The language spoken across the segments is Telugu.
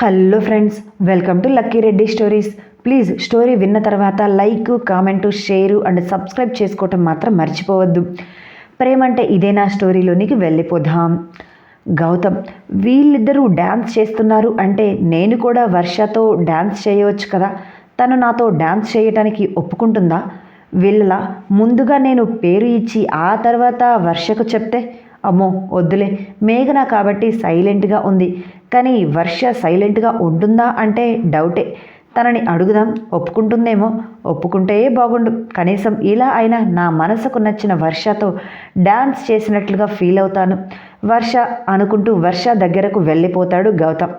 Hello friends welcome to Lucky Reddy stories. Please story విన్న తర్వాత like comment share and subscribe చేసుకోవటం మాత్రం మర్చిపోవద్దు. ప్రేమ అంటే ఇదేనా స్టోరీలోనికి వెళ్ళిపోదాం. గౌతమ్ వీళ్ళిద్దరూ డ్యాన్స్ చేస్తున్నారు అంటే నేను కూడా వర్షతో డ్యాన్స్ చేయవచ్చు కదా? తను నాతో డ్యాన్స్ చేయటానికి ఒప్పుకుంటుందా? వీళ్ళ ముందుగా నేను పేరు ఇచ్చి ఆ తర్వాత వర్షకు చెప్తే అమ్మో వద్దులే. మేఘన కాబట్టి సైలెంట్గా ఉంది. కానీ వర్ష సైలెంట్గా ఉంటుందా అంటే డౌటే. తనని అడుగుదాం. ఒప్పుకుంటుందేమో. ఒప్పుకుంటే బాగుండు. కనీసం ఇలా అయినా నా మనసుకు నచ్చిన వర్షతో డ్యాన్స్ చేసినట్లుగా ఫీల్ అవుతాను. వర్ష అనుకుంటూ వర్ష దగ్గరకు వెళ్ళిపోతాడు గౌతమ్.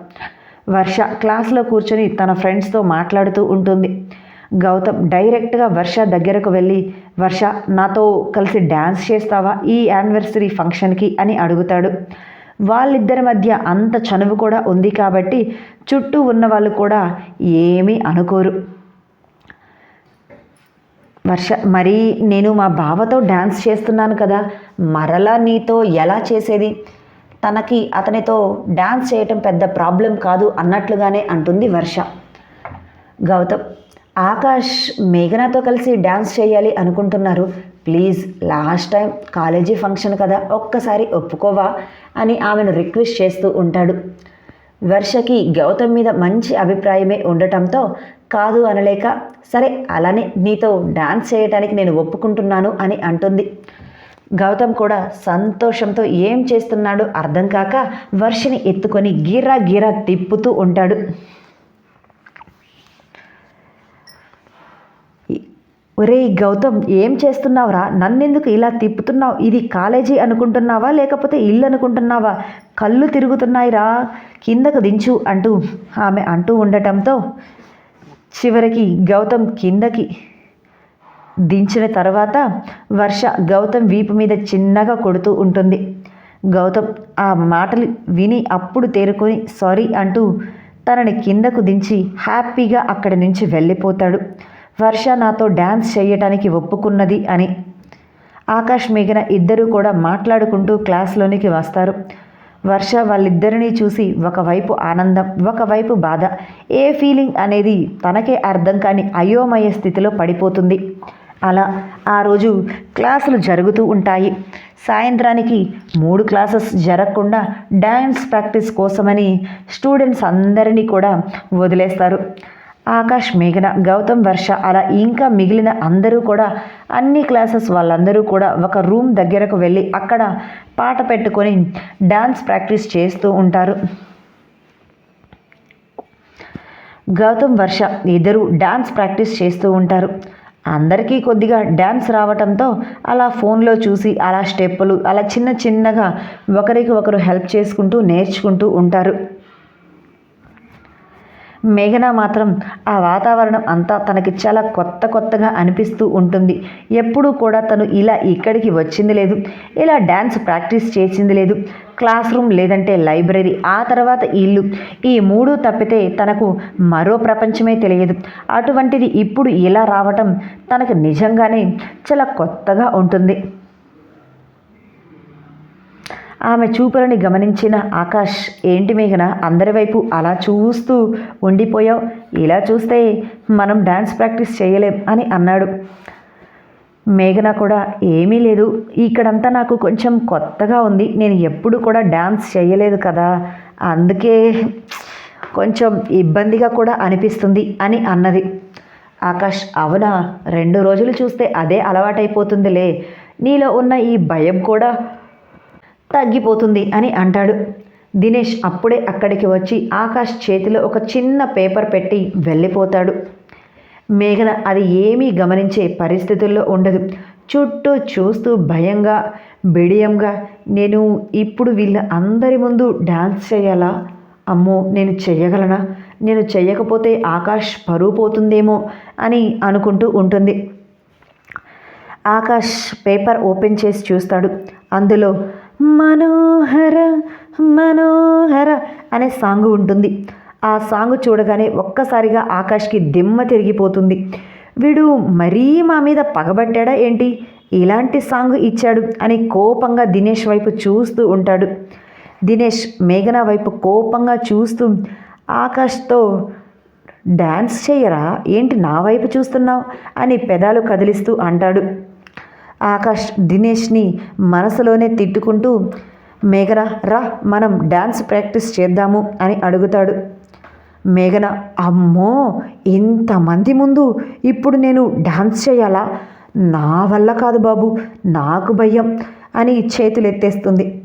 వర్ష క్లాస్లో కూర్చొని తన ఫ్రెండ్స్తో మాట్లాడుతూ ఉంటుంది. గౌతమ్ డైరెక్ట్గా వర్ష దగ్గరకు వెళ్ళి వర్ష నాతో కలిసి డ్యాన్స్ చేస్తావా? ఈ యానివర్సరీ ఫంక్షన్కి? అని అడుగుతాడు. వాళ్ళిద్దరి మధ్య అంత చనువు కూడా ఉంది కాబట్టి చుట్టూ ఉన్న వాళ్ళు కూడా ఏమీ అనుకోరు. వర్ష మరి నేను మా బావతో డ్యాన్స్ చేస్తున్నాను కదా మరలా నీతో ఎలా చేసేది? తనకి అతనితో డ్యాన్స్ చేయటం పెద్ద ప్రాబ్లం కాదు అన్నట్లుగానే అంటుంది వర్ష. గౌతమ్ ఆకాష్ మేఘనాతో కలిసి డ్యాన్స్ చేయాలి అనుకుంటున్నారు. Please last time college function కదా ఒక్కసారి ఒప్పుకోవా అని ఆమెను రిక్వెస్ట్ చేస్తూ ఉంటాడు. వర్షకి గౌతమ్ మీద మంచి అభిప్రాయమే ఉండటంతో కాదు అనలేక సరే అలానే నీతో డాన్స్ చేయడానికి నేను ఒప్పుకుంటున్నాను అని అంటుంది. గౌతమ్ కూడా సంతోషంతో ఏం చేస్తున్నాడో అర్థం కాక వర్షని ఎత్తుకొని గీరా గీరా తిప్పుతూ ఉంటాడు. ఒరే గౌతమ్ ఏం చేస్తున్నావురా? నన్నెందుకు ఇలా తిప్పుతున్నావు? ఇది కాలేజీ అనుకుంటున్నావా? లేకపోతే ఇల్లు అనుకుంటున్నావా? కళ్ళు తిరుగుతున్నాయిరా. కిందకు దించు అంటూ ఆమె అంటూ ఉండటంతో చివరికి గౌతమ్ కిందకి దించిన తర్వాత వర్ష గౌతమ్ వీపు మీద చిన్నగా కొడుతూ ఉంటుంది. గౌతమ్ ఆ మాటలు విని అప్పుడు తేరుకొని సారీ అంటూ తనని కిందకు దించి హ్యాపీగా అక్కడి నుంచి వెళ్ళిపోతాడు. వర్ష నాతో డ్యాన్స్ చేయటానికి ఒప్పుకున్నది అని. ఆకాష్ మిగిన ఇద్దరూ కూడా మాట్లాడుకుంటూ క్లాస్లోనికి వస్తారు. వర్ష వాళ్ళిద్దరినీ చూసి ఒకవైపు ఆనందం ఒకవైపు బాధ. ఏ ఫీలింగ్ అనేది తనకే అర్థం కాని అయోమయ స్థితిలో పడిపోతుంది. అలా ఆ రోజు క్లాసులు జరుగుతూ ఉంటాయి. సాయంత్రానికి మూడు క్లాసెస్ జరగకుండా డ్యాన్స్ ప్రాక్టీస్ కోసమని స్టూడెంట్స్ అందరినీ కూడా వదిలేస్తారు. ఆకాష్ మేఘన గౌతమ్ వర్ష అలా ఇంకా మిగిలిన అందరూ కూడా అన్ని క్లాసెస్ వాళ్ళందరూ కూడా ఒక రూమ్ దగ్గరకు వెళ్ళి అక్కడ పాట పెట్టుకొని డాన్స్ ప్రాక్టీస్ చేస్తూ ఉంటారు. గౌతమ్ వర్ష ఇద్దరు డాన్స్ ప్రాక్టీస్ చేస్తూ ఉంటారు. అందరికీ కొద్దిగా డ్యాన్స్ రావటంతో అలా ఫోన్లో చూసి అలా స్టెప్పులు అలా చిన్న చిన్నగా ఒకరికి ఒకరు హెల్ప్ చేసుకుంటూ నేర్చుకుంటూ ఉంటారు. మేఘన మాత్రం ఆ వాతావరణం అంతా తనకి చాలా కొత్త కొత్తగా అనిపిస్తూ ఉంటుంది. ఎప్పుడూ కూడా తను ఇలా ఇక్కడికి వచ్చింది లేదు. ఇలా డ్యాన్స్ ప్రాక్టీస్ చేసింది లేదు. క్లాస్ రూమ్ లేదంటే లైబ్రరీ ఆ తర్వాత ఇల్లు. ఈ మూడు తప్పితే తనకు మరో ప్రపంచమే తెలియదు. అటువంటిది ఇప్పుడు ఇలా రావటం తనకు నిజంగానే చాలా కొత్తగా ఉంటుంది. ఆమె చూపులని గమనించిన ఆకాష్ ఏంటి మేఘన అందరి వైపు అలా చూస్తూ ఉండిపోయావు? ఇలా చూస్తే మనం డ్యాన్స్ ప్రాక్టీస్ చేయలేం అని అన్నాడు. మేఘన కూడా ఏమీ లేదు. ఇక్కడంతా నాకు కొంచెం కొత్తగా ఉంది. నేను ఎప్పుడు కూడా డ్యాన్స్ చేయలేదు కదా. అందుకే కొంచెం ఇబ్బందిగా కూడా అనిపిస్తుంది అని అన్నది. ఆకాష్ అవునా? రెండు రోజులు చూస్తే అదే అలవాటైపోతుందిలే. నీలో ఉన్న ఈ భయం కూడా తగ్గిపోతుంది అని అంటాడు. దినేష్ అప్పుడే అక్కడికి వచ్చి ఆకాష్ చేతిలో ఒక చిన్న పేపర్ పెట్టి వెళ్ళిపోతాడు. మేఘన అది ఏమీ గమనించే పరిస్థితుల్లో ఉండదు. చుట్టూ చూస్తూ భయంగా బిడియంగా నేను ఇప్పుడు వీళ్ళ అందరి ముందు డాన్స్ చేయాలా? అమ్మో నేను చెయ్యగలనా? నేను చెయ్యకపోతే ఆకాష్ పరువు పోతుందేమో అని అనుకుంటూ ఉంటుంది. ఆకాష్ పేపర్ ఓపెన్ చేసి చూస్తాడు. అందులో మనోహర మనోహర అనే సాంగ్ ఉంటుంది. ఆ సాంగ్ చూడగానే ఒక్కసారిగా ఆకాష్కి దిమ్మ తిరిగిపోతుంది. వీడు మరీ మా మీద పగబట్టాడా ఏంటి? ఇలాంటి సాంగ్ ఇచ్చాడు అని కోపంగా దినేష్ వైపు చూస్తూ ఉంటాడు. దినేష్ మేఘన వైపు కోపంగా చూస్తూ ఆకాష్తో డ్యాన్స్ చేయరా ఏంటి నా వైపు చూస్తున్నావు? అని పెదాలు కదిలిస్తూ అంటాడు. ఆకాష్ దినేష్ని మనసులోనే తిట్టుకుంటూ మేఘన రా మనం డ్యాన్స్ ప్రాక్టీస్ చేద్దాము అని అడుగుతాడు. మేఘన అమ్మో ఇంతమంది ముందు ఇప్పుడు నేను డాన్స్ చేయాలా? నా వల్ల కాదు బాబు నాకు భయం అని చేతులు ఎత్తేస్తుంది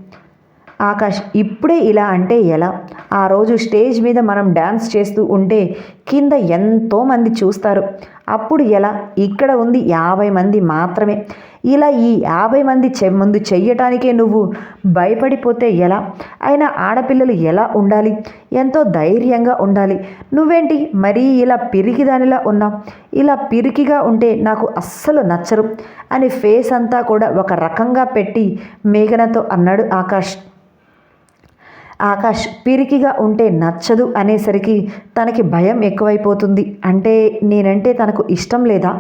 ఆకాష్ ఇప్పుడే ఇలా అంటే ఎలా? ఆ రోజు స్టేజ్ మీద మనం డ్యాన్స్ చేస్తూ ఉంటే కింద ఎంతోమంది చూస్తారు. అప్పుడు ఎలా? ఇక్కడ ఉంది యాభై మంది మాత్రమే. ఇలా ఈ యాభై మంది చె ముందు చెయ్యటానికే నువ్వు భయపడిపోతే ఎలా? అయినా ఆడపిల్లలు ఎలా ఉండాలి? ఎంతో ధైర్యంగా ఉండాలి. నువ్వేంటి మరీ ఇలా పిరికిదానిలా ఉన్నావు? ఇలా పిరికిగా ఉంటే నాకు అస్సలు నచ్చరు అని ఫేస్ అంతా కూడా ఒక రకంగా పెట్టి మేఘనతో అన్నాడు ఆకాష్. ఆకాష్ పిరికిగా ఉంటే నచ్చదు అనేసరికి తనకి భయం ఎక్కువైపోతుంది. అంటే నేనంటే తనకు ఇష్టం లేదా?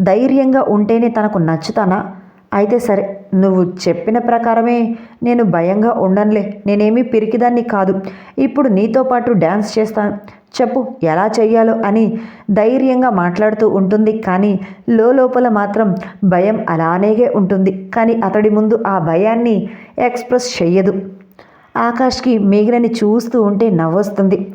ధైర్యంగా ఉంటేనే తనకు నచ్చుతానా? అయితే సరే నువ్వు చెప్పిన ప్రకారమే నేను భయంగా ఉండనులే. నేనేమీ పిరికిదాన్ని కాదు. ఇప్పుడు నీతో పాటు డ్యాన్స్ చేస్తాను. చెప్పు ఎలా చెయ్యాలో అని ధైర్యంగా మాట్లాడుతూ ఉంటుంది. కానీ లోపల మాత్రం భయం అలానేగే ఉంటుంది. కానీ అతడి ముందు ఆ భయాన్ని ఎక్స్ప్రెస్ చెయ్యదు. ఆకాష్కి మేఘనని చూస్తూ ఉంటే నవ్వొస్తుంది.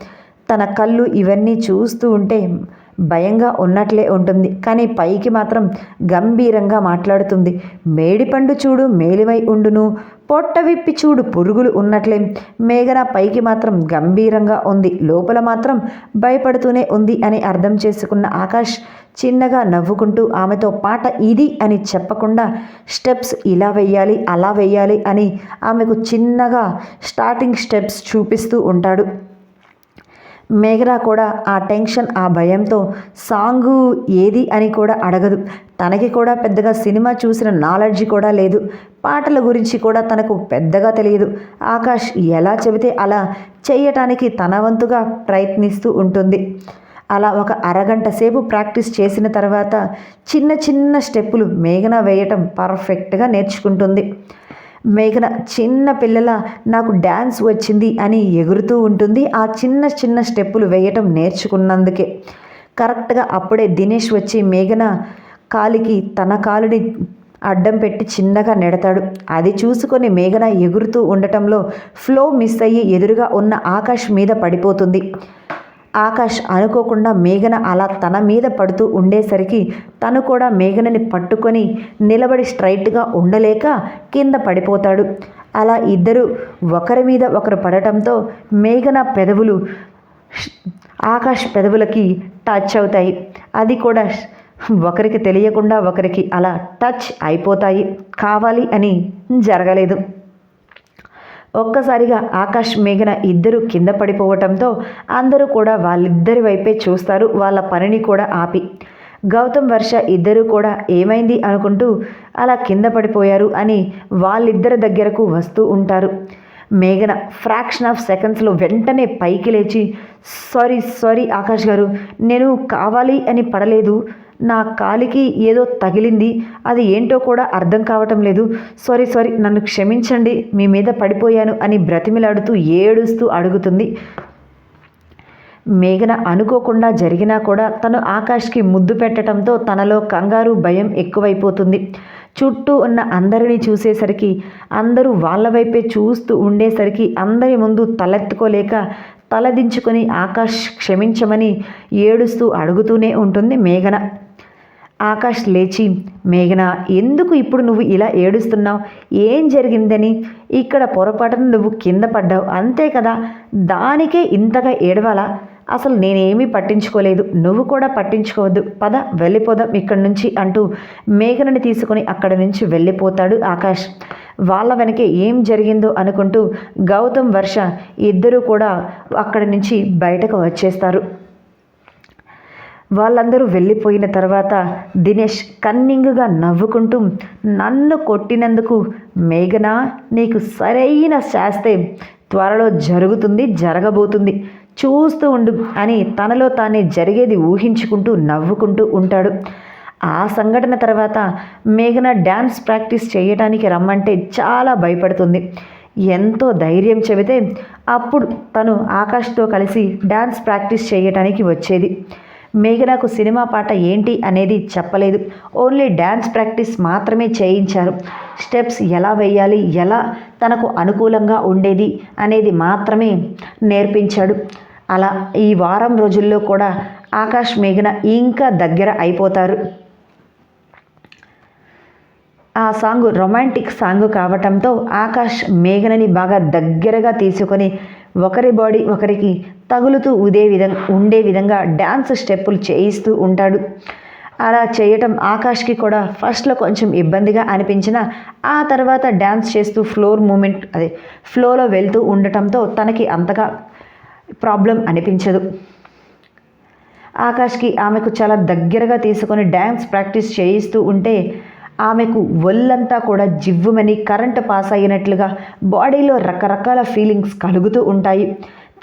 తన కళ్ళు ఇవన్నీ చూస్తూ ఉంటే భయంగా ఉన్నట్లే ఉంటుంది. కానీ పైకి మాత్రం గంభీరంగా మాట్లాడుతుంది. మేడిపండు చూడు మేలివై ఉండును. పొట్ట విప్పి చూడు పురుగులు ఉన్నట్లే. మేఘన పైకి మాత్రం గంభీరంగా ఉంది. లోపల మాత్రం భయపడుతూనే ఉంది అని అర్థం చేసుకున్న ఆకాష్ చిన్నగా నవ్వుకుంటూ ఆమెతో పాట ఇది అని చెప్పకుండా స్టెప్స్ ఇలా వెయ్యాలి అలా వెయ్యాలి అని ఆమెకు చిన్నగా స్టార్టింగ్ స్టెప్స్ చూపిస్తూ ఉంటాడు. మేఘన కూడా ఆ టెన్షన్ ఆ భయంతో సాంగు ఏది అని కూడా అడగదు. తనకి కూడా పెద్దగా సినిమా చూసిన నాలెడ్జ్ కూడా లేదు. పాటల గురించి కూడా తనకు పెద్దగా తెలియదు. ఆకాష్ ఎలా చెబితే అలా చేయటానికి తన వంతుగా ప్రయత్నిస్తూ ఉంటుంది. అలా ఒక అరగంట సేపు ప్రాక్టీస్ చేసిన తర్వాత చిన్న చిన్న స్టెప్పులు మేఘన వేయటం పర్ఫెక్ట్గా నేర్చుకుంటుంది. మేఘన చిన్న పిల్లల నాకు డ్యాన్స్ వచ్చింది అని ఎగురుతూ ఉంటుంది. ఆ చిన్న చిన్న స్టెప్పులు వేయటం నేర్చుకున్నందుకే. కరెక్ట్గా అప్పుడే దినేష్ వచ్చి మేఘన కాలికి తన కాలుని అడ్డం పెట్టి చిన్నగా నెడతాడు. అది చూసుకొని మేఘన ఎగురుతూ ఉండటంలో ఫ్లో మిస్ అయ్యి ఎదురుగా ఉన్న ఆకాష్ మీద పడిపోతుంది. ఆకాష్ అనుకోకుండా మేఘన అలా తన మీద పడుతూ ఉండేసరికి తను కూడా మేఘనని పట్టుకొని నిలబడి స్ట్రైట్గా ఉండలేక కింద పడిపోతాడు. అలా ఇద్దరు ఒకరి మీద ఒకరు పడటంతో మేఘన పెదవులు ఆకాష్ పెదవులకి టచ్ అవుతాయి. అది కూడా ఒకరికి తెలియకుండా ఒకరికి అలా టచ్ అయిపోతాయి. కావాలి అని జరగలేదు. ఒక్కసారిగా ఆకాష్ మేఘన ఇద్దరు కింద పడిపోవటంతో అందరూ కూడా వాళ్ళిద్దరి వైపే చూస్తారు. వాళ్ళ పనిని కూడా ఆపి. గౌతమ్ వర్ష ఇద్దరు కూడా ఏమైంది అనుకుంటూ అలా కింద పడిపోయారు అని వాళ్ళిద్దరి దగ్గరకు వస్తూ ఉంటారు. మేఘన ఫ్రాక్షన్ ఆఫ్ సెకండ్స్లో వెంటనే పైకి లేచి సారీ సారీ ఆకాష్ గారు నేను కావాలి అని పడలేదు. నా కాలికి ఏదో తగిలింది. అది ఏంటో కూడా అర్థం కావటం లేదు. సారీ సారీ నన్ను క్షమించండి. మీ మీద పడిపోయాను అని బ్రతిమిలాడుతూ ఏడుస్తూ అడుగుతుంది. మేఘన అనుకోకుండా జరిగినా కూడా తను ఆకాష్కి ముద్దు పెట్టడంతో తనలో కంగారు భయం ఎక్కువైపోతుంది. చుట్టూ ఉన్న అందరినీ చూసేసరికి అందరూ వాళ్ళ వైపే చూస్తూ ఉండేసరికి అందరి ముందు తలెత్తుకోలేక తలదించుకొని ఆకాష్ క్షమించమని ఏడుస్తూ అడుగుతూనే ఉంటుంది మేఘన. ఆకాష్ లేచి మేఘన ఎందుకు ఇప్పుడు నువ్వు ఇలా ఏడుస్తున్నావు? ఏం జరిగిందని? ఇక్కడ పొరపాటున నువ్వు కింద పడ్డావు. అంతే కదా? దానికే ఇంతగా ఏడవాలా? అసలు నేనేమీ పట్టించుకోలేదు. నువ్వు కూడా పట్టించుకోవద్దు. పద వెళ్ళిపోదాం ఇక్కడి నుంచి అంటూ మేఘనని తీసుకొని అక్కడి నుంచి వెళ్ళిపోతాడు ఆకాష్. వాళ్ళ వెనకే ఏం జరిగిందో అనుకుంటూ గౌతమ్ వర్ష ఇద్దరూ కూడా అక్కడి నుంచి బయటకు వచ్చేస్తారు. వాళ్ళందరూ వెళ్ళిపోయిన తర్వాత దినేష్ కన్నింగ్గా నవ్వుకుంటూ నన్ను కొట్టినందుకు మేఘన నీకు సరైన శాస్తే త్వరలో జరుగుతుంది జరగబోతుంది. చూస్తూ ఉండు అని తనలో తానే జరిగేది ఊహించుకుంటూ నవ్వుకుంటూ ఉంటాడు. ఆ సంఘటన తర్వాత మేఘన డ్యాన్స్ ప్రాక్టీస్ చేయడానికి రమ్మంటే చాలా భయపడుతుంది. ఎంతో ధైర్యం చెబితే అప్పుడు తను ఆకాష్తో కలిసి డ్యాన్స్ ప్రాక్టీస్ చేయటానికి వచ్చేది. మేఘనాకు సినిమా పాట ఏంటి అనేది చెప్పలేదు. ఓన్లీ డ్యాన్స్ ప్రాక్టీస్ మాత్రమే చేయించారు. స్టెప్స్ ఎలా వేయాలి ఎలా తనకు అనుకూలంగా ఉండేది అనేది మాత్రమే నేర్పించాడు. అలా ఈ వారం రోజుల్లో కూడా ఆకాష్ మేఘన ఇంకా దగ్గర అయిపోతారు. ఆ సాంగ్ రొమాంటిక్ సాంగ్ కావటంతో ఆకాష్ మేఘనని బాగా దగ్గరగా తీసుకొని ఒకరి బాడీ ఒకరికి తగులుతూ ఉదే విధంగా ఉండే విధంగా డ్యాన్స్ స్టెప్పులు చేయిస్తూ ఉంటాడు. అలా చేయటం ఆకాష్కి కూడా ఫస్ట్లో కొంచెం ఇబ్బందిగా అనిపించిన ఆ తర్వాత డ్యాన్స్ చేస్తూ ఫ్లోర్ మూమెంట్ అదే ఫ్లోలో వెళ్తూ ఉండటంతో తనకి అంతగా ప్రాబ్లం అనిపించదు. ఆకాష్కి ఆమెకు చాలా దగ్గరగా తీసుకొని డ్యాన్స్ ప్రాక్టీస్ చేయిస్తూ ఉంటే ఆమెకు ఒళ్ళంతా కూడా జివ్వుమని కరెంటు పాస్ అయినట్లుగా బాడీలో రకరకాల ఫీలింగ్స్ కలుగుతూ ఉంటాయి.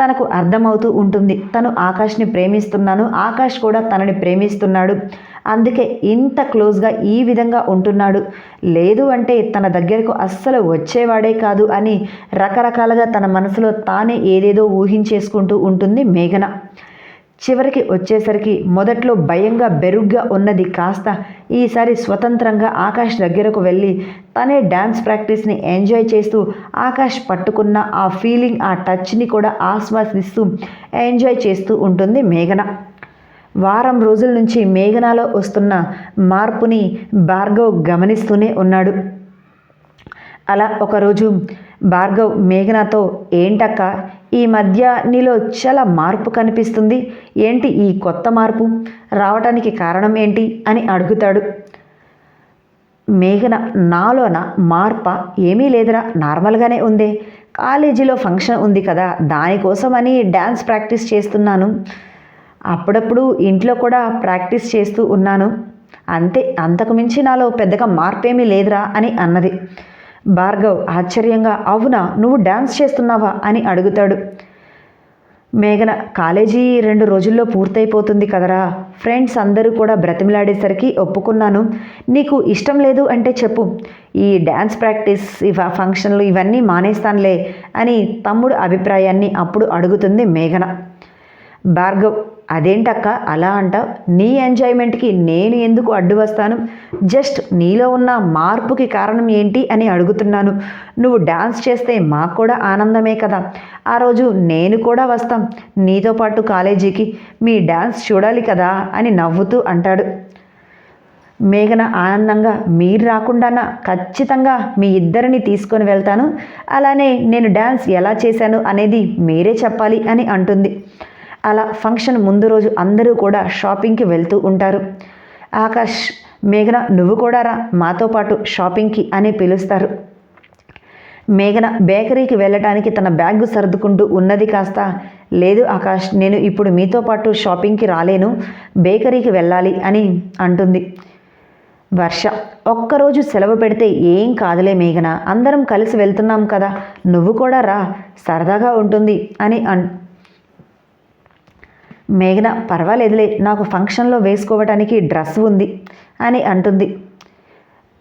తనకు అర్థమవుతూ ఉంటుంది. తను ఆకాష్ని ప్రేమిస్తున్నాను. ఆకాష్ కూడా తనని ప్రేమిస్తున్నాడు. అందుకే ఇంత క్లోజ్గా ఈ విధంగా ఉంటున్నాడు. లేదు అంటే తన దగ్గరకు అస్సలు వచ్చేవాడే కాదు అని రకరకాలుగా తన మనసులో తానే ఏదేదో ఊహించేసుకుంటూ ఉంటుంది మేఘన. చివరికి వచ్చేసరికి మొదట్లో భయంగా బెరుగ్గా ఉన్నది కాస్త ఈసారి స్వతంత్రంగా ఆకాష్ దగ్గరకు వెళ్ళి తనే డ్యాన్స్ ప్రాక్టీస్ని ఎంజాయ్ చేస్తూ ఆకాష్ పట్టుకున్న ఆ ఫీలింగ్ ఆ టచ్ని కూడా ఆస్వాదిస్తూ ఎంజాయ్ చేస్తూ ఉంటుంది మేఘన. వారం రోజుల నుంచి మేఘనాలో వస్తున్న మార్పుని భార్గవ్ గమనిస్తూనే ఉన్నాడు. అలా ఒకరోజు భార్గవ్ మేఘనాతో ఏంటక్క ఈ మధ్య నీలో చాలా మార్పు కనిపిస్తుంది. ఏంటి ఈ కొత్త మార్పు? రావటానికి కారణం ఏంటి? అని అడుగుతాడు. మేఘన నాలోన మార్ప ఏమీ లేదురా నార్మల్గానే ఉంది. కాలేజీలో ఫంక్షన్ ఉంది కదా దానికోసమని డ్యాన్స్ ప్రాక్టీస్ చేస్తున్నాను. అప్పుడప్పుడు ఇంట్లో కూడా ప్రాక్టీస్ చేస్తూ ఉన్నాను. అంతే అంతకు మించి నాలో పెద్దగా మార్పేమీ లేదురా అని అన్నది. భార్గవ్ ఆశ్చర్యంగా అవునా నువ్వు డ్యాన్స్ చేస్తున్నావా? అని అడుగుతాడు. మేఘన కాలేజీ రెండు రోజుల్లో పూర్తయిపోతుంది కదరా. ఫ్రెండ్స్ అందరూ కూడా బ్రతిమలాడేసరికి ఒప్పుకున్నాను. నీకు ఇష్టం లేదు అంటే చెప్పు. ఈ డ్యాన్స్ ప్రాక్టీస్ ఇవ ఫంక్షన్లు ఇవన్నీ మానేస్తానులే అని తమ్ముడు అభిప్రాయాన్ని అప్పుడు అడుగుతుంది మేఘన. భార్గవ్ అదేంటక్క? అలా అంటావు? నీ ఎంజాయ్మెంట్కి నేను ఎందుకు అడ్డు వస్తాను? జస్ట్ నీలో ఉన్న మార్పుకి కారణం ఏంటి? అని అడుగుతున్నాను. నువ్వు డాన్స్ చేస్తే మాకు కూడా ఆనందమే కదా. ఆ రోజు నేను కూడా వస్తాం. నీతో పాటు కాలేజీకి. మీ డాన్స్ చూడాలి కదా? అని నవ్వుతూ అంటాడు. మేఘన ఆనందంగా మీరు రాకుండానా? ఖచ్చితంగా మీ ఇద్దరిని తీసుకొని వెళ్తాను. అలానే నేను డ్యాన్స్ ఎలా చేశాను అనేది మీరే చెప్పాలి అని అంటుంది. అలా ఫంక్షన్ ముందు రోజు అందరూ కూడా షాపింగ్కి వెళ్తూ ఉంటారు. ఆకాష్ మేఘన నువ్వు కూడా రా మాతో పాటు షాపింగ్కి అని పిలుస్తారు. మేఘన బేకరీకి వెళ్ళటానికి తన బ్యాగ్ సర్దుకుంటూ ఉన్నది కాస్త. లేదు ఆకాష్ నేను ఇప్పుడు మీతో పాటు షాపింగ్కి రాలేను బేకరీకి వెళ్ళాలి అని అంటుంది. వర్ష ఒక్కరోజు సెలవు పెడితే ఏం కాదులే మేఘన అందరం కలిసి వెళ్తున్నాం కదా నువ్వు కూడా రా సరదాగా ఉంటుంది అని అన్ మేఘన పర్వాలేదులే నాకు ఫంక్షన్లో వేసుకోవటానికి డ్రెస్ ఉంది అని అంటుంది.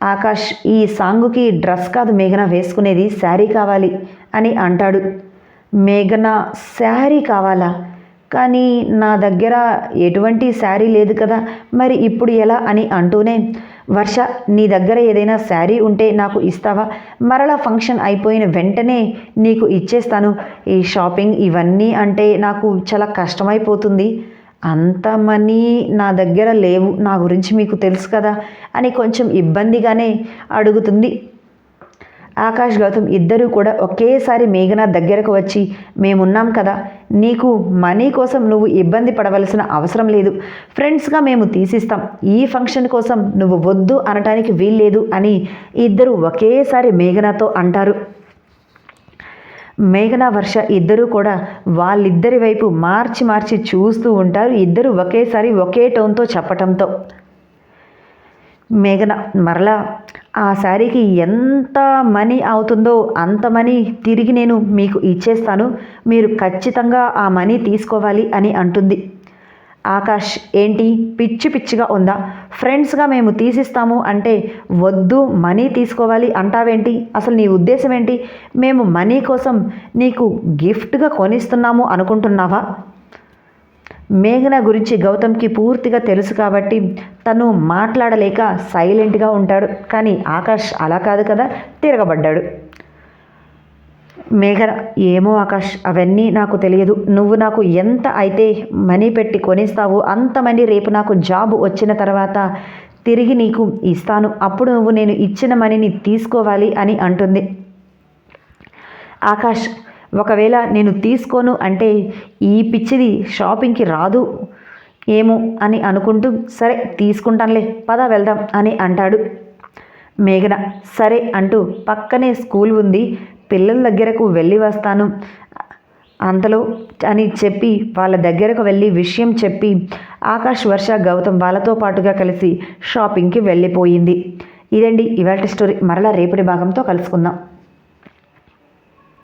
ఆకాష్ ఈ సాంగుకి డ్రెస్ కాదు మేఘన వేసుకునేది శారీ కావాలి అని అంటాడు. మేఘన శారీ కావాలా? కానీ నా దగ్గర ఎటువంటి శారీ లేదు కదా మరి ఇప్పుడు ఎలా? అని అంటూనే వర్ష నీ దగ్గర ఏదైనా శారీ ఉంటే నాకు ఇస్తావా? మరలా ఫంక్షన్ అయిపోయిన వెంటనే నీకు ఇచ్చేస్తాను. ఈ షాపింగ్ ఇవన్నీ అంటే నాకు చాలా కష్టమైపోతుంది. అంత మనీ నా దగ్గర లేవు. నా గురించి మీకు తెలుసు కదా? అని కొంచెం ఇబ్బందిగానే అడుగుతుంది. ఆకాష్ గౌతమ్ ఇద్దరూ కూడా ఒకేసారి మేఘన దగ్గరకు వచ్చి మేమున్నాం కదా నీకు మనీ కోసం నువ్వు ఇబ్బంది పడవలసిన అవసరం లేదు. ఫ్రెండ్స్గా మేము తీసిస్తాం. ఈ ఫంక్షన్ కోసం నువ్వు వద్దు అనటానికి వీల్లేదు అని ఇద్దరు ఒకేసారి మేఘనతో అంటారు. మేఘన వర్ష ఇద్దరూ కూడా వాళ్ళిద్దరి వైపు మార్చి మార్చి చూస్తూ ఉంటారు. ఇద్దరు ఒకేసారి ఒకే టోన్తో చెప్పటంతో. మేఘన మరలా ఆ శారీకి ఎంత మనీ అవుతుందో అంత మనీ తిరిగి నేను మీకు ఇచ్చేస్తాను. మీరు ఖచ్చితంగా ఆ మనీ తీసుకోవాలి అని అంటుంది. ఆకాష్ ఏంటి? పిచ్చి పిచ్చిగా ఉందా? ఫ్రెండ్స్గా మేము తీసిస్తాము అంటే వద్దు మనీ తీసుకోవాలి అంటావేంటి? అసలు నీ ఉద్దేశం ఏంటి మేము మనీ కోసం నీకు గిఫ్ట్గా కొనిస్తున్నాము అనుకుంటున్నావా? మేఘన గురించి గౌతమ్కి పూర్తిగా తెలుసు కాబట్టి తను మాట్లాడలేక సైలెంట్గా ఉంటాడు. కానీ ఆకాష్ అలా కాదు కదా తిరగబడ్డాడు. మేఘన ఏమో ఆకాష్ అవన్నీ నాకు తెలియదు. నువ్వు నాకు ఎంత అయితే మనీ పెట్టి కొనిస్తావో అంత మనీ రేపు నాకు జాబ్ వచ్చిన తర్వాత తిరిగి నీకు ఇస్తాను. అప్పుడు నువ్వు నేను ఇచ్చిన మనీని తీసుకోవాలి అని అంటుంది. ఆకాష్ ఒకవేళ నేను తీసుకోను అంటే ఈ పిచ్చిది షాపింగ్కి రాదు. ఏమో అని అనుకుంటూ సరే తీసుకుంటానులే పద వెళ్దాం అని అంటాడు మేఘన. సరే అంటూ పక్కనే స్కూల్ ఉంది పిల్లల దగ్గరకు వెళ్ళి వస్తాను. అంతలో అని చెప్పి వాళ్ళ దగ్గరకు వెళ్ళి విషయం చెప్పి ఆకాష్ వర్ష గౌతమ్ వాళ్ళతో పాటుగా కలిసి షాపింగ్కి వెళ్ళిపోయింది. ఇదండి ఇవాళ స్టోరీ. మరలా రేపటి భాగంతో కలుసుకుందాం.